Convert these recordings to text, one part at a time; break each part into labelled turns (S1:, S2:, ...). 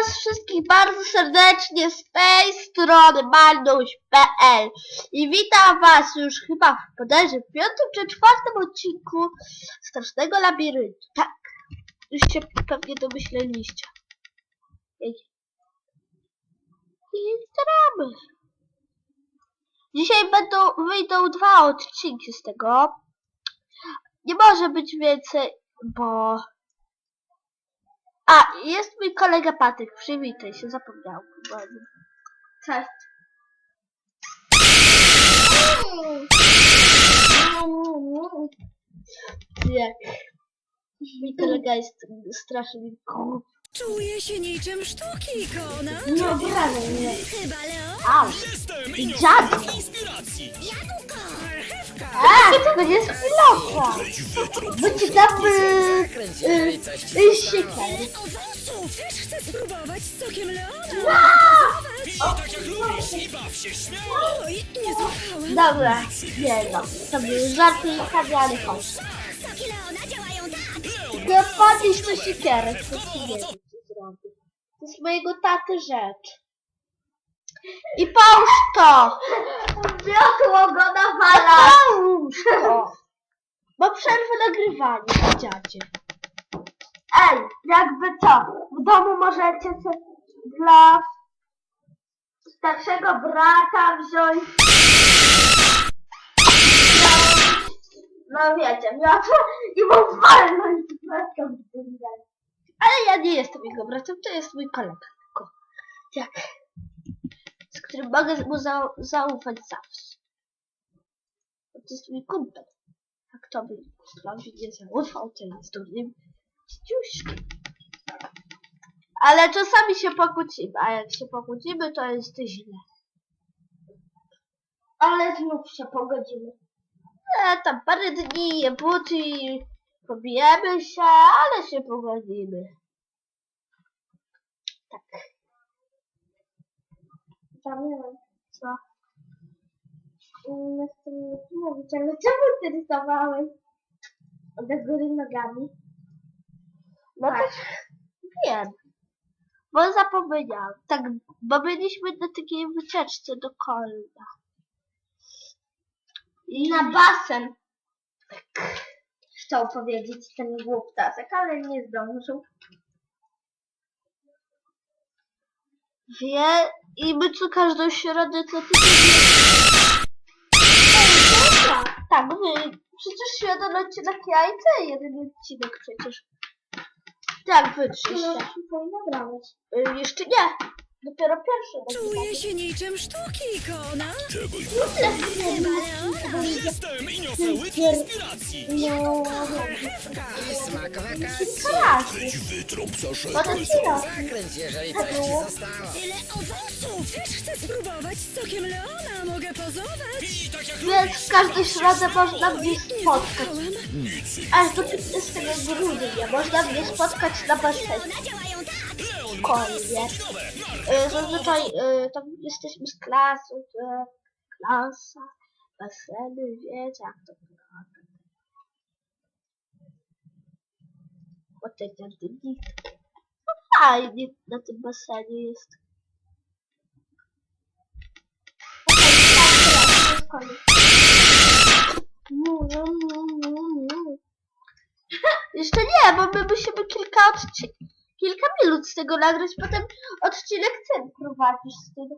S1: was wszystkich bardzo serdecznie z tej strony Malnuś.pl i witam was już chyba w bodajże w piątym czy czwartym odcinku Strasznego Labiryntu. Tak, już się pewnie domyśleliście. I gramy. Dzisiaj będą, wyjdą dwa odcinki z tego. Nie może być więcej, bo... A, jest mój kolega Patyk, przywitaj się, zapomniałem. bo- Cześć. Jak? Mój kolega jest strasznie głupi.
S2: Czuję się niczym sztuki, Kona.
S1: Nie obrażaj mnie.
S2: Chyba Leo.
S1: Au!
S3: Jestem
S1: I dziadek!
S3: inspiracji!
S2: Jabłko. Marchewka.
S1: A, to jest!
S3: Weź wytrąb
S1: Bo ci y,
S4: Zakręć,
S1: y,
S4: jeżeli coś ci
S1: y.
S2: Owoców. Też chcę spróbować z sokiem Leona.
S3: Pij tak jak lubisz i baw się śmiało!
S2: Oj, nie złapałem.
S1: Dobra, nie no, to były żarty i kawiary chodź.
S2: Tak.
S1: Nie podnieś to ci nie wiem, co zrobię. To jest mojego taty rzecz. I połóż to! Wiotło go nawala! Połóż to! Bo przerwę nagrywanie, dziadzie. Ej, jakby co? W domu możecie sobie dla starszego brata wziąć no wiecie, miotło i mu walnąć bratką w tym. Ale ja nie jestem jego bratem, to jest mój kolega tylko. Jak? Z którym mogę mu za zaufać zawsze. To jest mój kumpel. A kto by prawie nie zaufał, to jest durnym ściuszkiem. Ale czasami się pokłócimy, a jak się pokłócimy, to jest źle. Ale znów się pogodzimy. E, tam parę dni, je buty, pobijemy się, ale się pogodzimy. Tak. Pamiętam, co? Nie chcę mówić, ale czemu ty rysowałeś? Do góry nogami? No tak. Wiem. Bo zapomniałam. Tak, bo byliśmy na takiej wycieczce do Kolna. I na basen. Chciał powiedzieć ten głuptasek, ale nie zdążył. Wie, i my co każdą środę co tydzień... Tak, wy, przecież jeden odcinek jajce, jeden odcinek przecież. Tak, wy trzyście. Y, jeszcze nie. Dopiero pierwszy.
S2: Czuję się niczym sztuki, Kona.
S3: Czegoś
S2: Chyba Leona.
S3: jestem i niosę łyk inspiracji!
S1: No,
S2: Marchewka.
S4: Smak wakacji.
S3: Weź wytrąb szefę!
S1: chwilę.
S4: Zakręć, jeżeli coś ci zostało.
S2: Tyle owoców. Też chcę spróbować z sokiem Leona. Mogę pozować.
S3: Pij tak jak
S1: Więc
S3: lubisz!
S1: w każdą środę można mnie
S2: Nie
S1: spotkać.
S3: Nic
S1: Aż do 15 grudnia można mnie spotkać na basenie.
S3: Nowe!
S1: Y, Zazwyczaj y, tam jesteśmy z klasą, że klasa, baseny, wiecie jak to wygląda. Potem ten. No fajnie na tym basenie jest. Mu, mu, mu. Jeszcze nie, bo my musimy kilka odcinków kilka minut z tego nagrać, potem odcinek ten prowadzisz z tego.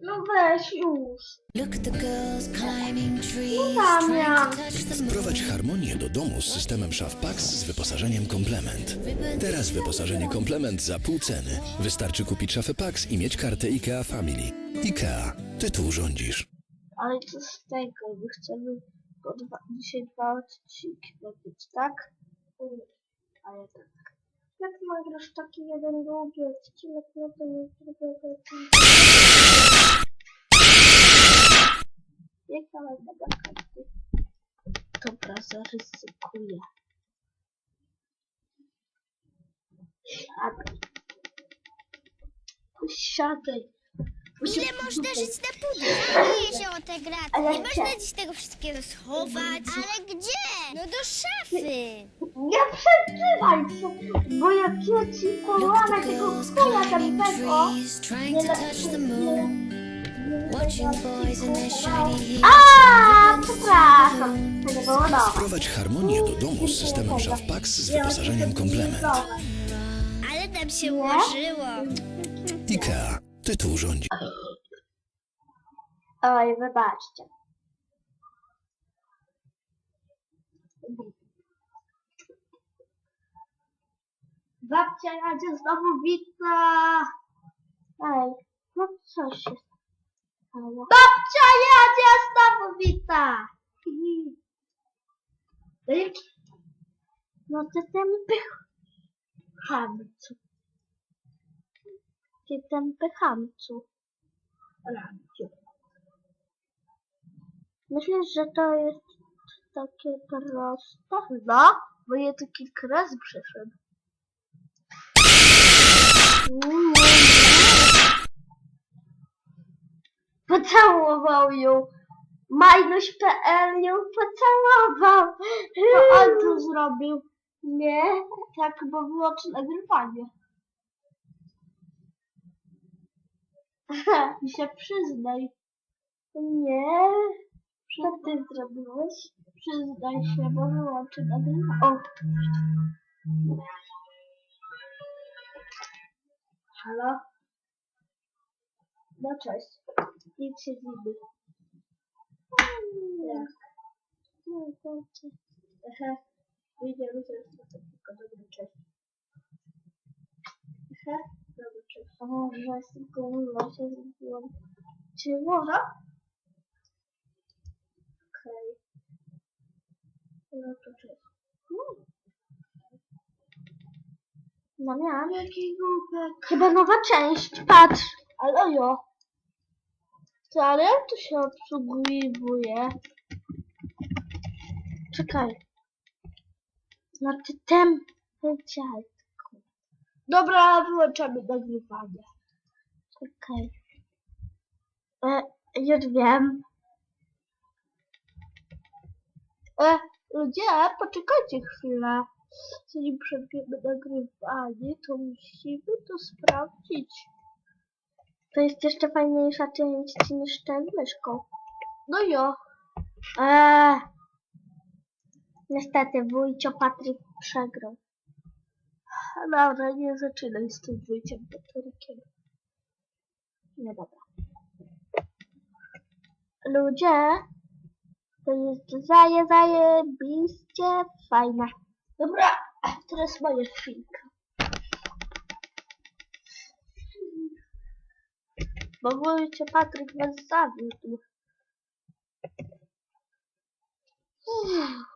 S1: No weź już.
S5: Look at the girls climbing trees,
S1: Damian.
S5: trying to touch the
S6: Wprowadź harmonię do domu z systemem ShafPax z wyposażeniem Komplement. Teraz wyposażenie Komplement za pół ceny. Wystarczy kupić szafę Pax i mieć kartę IKEA Family. IKEA, ty tu rządzisz.
S1: Ale co z tego? My chcemy dwa, dzisiaj dwa odcinki nagrać, tak? A ja tak. Jak nagrasz taki jeden długi odcinek, no to nie drugiego. Jak mamy mega karty? Dobra, zaryzykuję. Siadaj. Siadaj.
S7: Ile można żyć na pudle? Zajmuję się o te graty.
S1: Ale
S7: Nie można dziś tego wszystkiego schować. Ale gdzie? No do szafy.
S1: Nie przeżywaj się, bo jak ja ci połamę tego kula tamtego,
S5: trying to touch the moon. Watching boys in their shiny
S1: A, przepraszam, to nie było dobre.
S6: Wprowadź harmonię do domu z systemem szaf Pax z wyposażeniem komplement.
S7: Ale nam się ułożyło.
S6: IKEA. Tytuł rządzi.
S1: Oj, wybaczcie. Babcia Jadzia znowu wita. Ej, no co się stało? Babcia Jadzia znowu wita. No ty ten pych... Ten pychamcu. Ramciu. Myślisz, że to jest takie proste? No, bo ja tu kilka razy przeszedłem. Pocałował ją. Majność.pl ją pocałował. To on to zrobił. Nie, tak, bo wyłączy nagrywanie. I się przyznaj. Nie. Co ty zrobiłeś? Przyznaj się, bo wyłączy nagrywanie. O. Halo? No cześć. Nic się dziwi. Jak? No to cześć. Aha. Zaraz na to tylko. Dobry, cześć. Aha. Dobry, cześć. O, że jestem głodna, się zrobiłam. Czy może? Okej. No to. Mm. No miałam jakiś głupek. Chyba nowa część, patrz. Ale jo. To ale jak to się obsługuje? Czekaj. Na ty tempy dziadku. Dobra, wyłączamy nagrywanie. Czekaj. E, już wiem. E, ludzie, poczekajcie chwilę. Zanim przerwiemy nagrywanie, to musimy to sprawdzić. To jest jeszcze fajniejsza część niż ten myszką. No jo. Eee. Niestety, wujcio Patryk przegrał. Dobra, nie zaczynaj z tym wujciem Patrykiem. Nie dobra. Ludzie, to jest zaje, zajebiście fajne. Dobra, teraz moja chwilka. Bo wujcie Patryk nas zawiódł. Tak,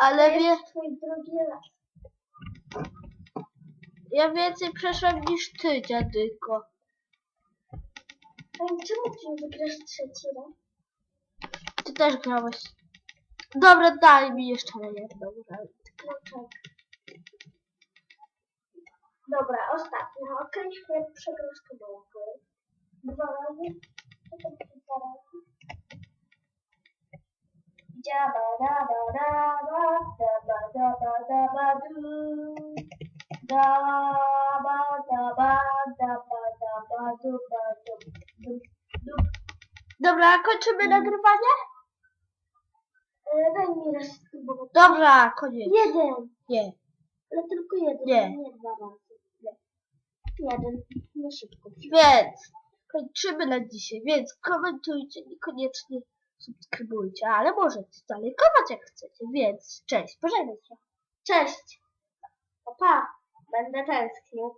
S1: Ale wie... twój drugi raz. Ja więcej przeszłam niż ty, dziadyko. czemu ty nie wygrasz trzeci raz? Ty też grałeś. Dobra, daj mi jeszcze jedną rękę. Dobra, ostatnia. Okej, okay, przegrasz kabelkę. Dwa razy. Potem dwa razy. Dziaba, da, da, da, da, da, da, da, da, da, du. Da, ba, da, ba, da, ba, da, ba, du, ba, du, du, du. Dobra, kończymy nagrywanie? E, Daj mi raz spróbować. Dobra, koniec. Jeden. Nie. Ale tylko jeden. Nie. Nie dwa razy. Nie. Jeden. Na szybko. Więc kończymy na dzisiaj. Więc komentujcie, niekoniecznie subskrybujcie, ale możecie zalajkować jak chcecie. Więc cześć, pożegnaj się. Cześć. Pa, pa. Będę tęsknił.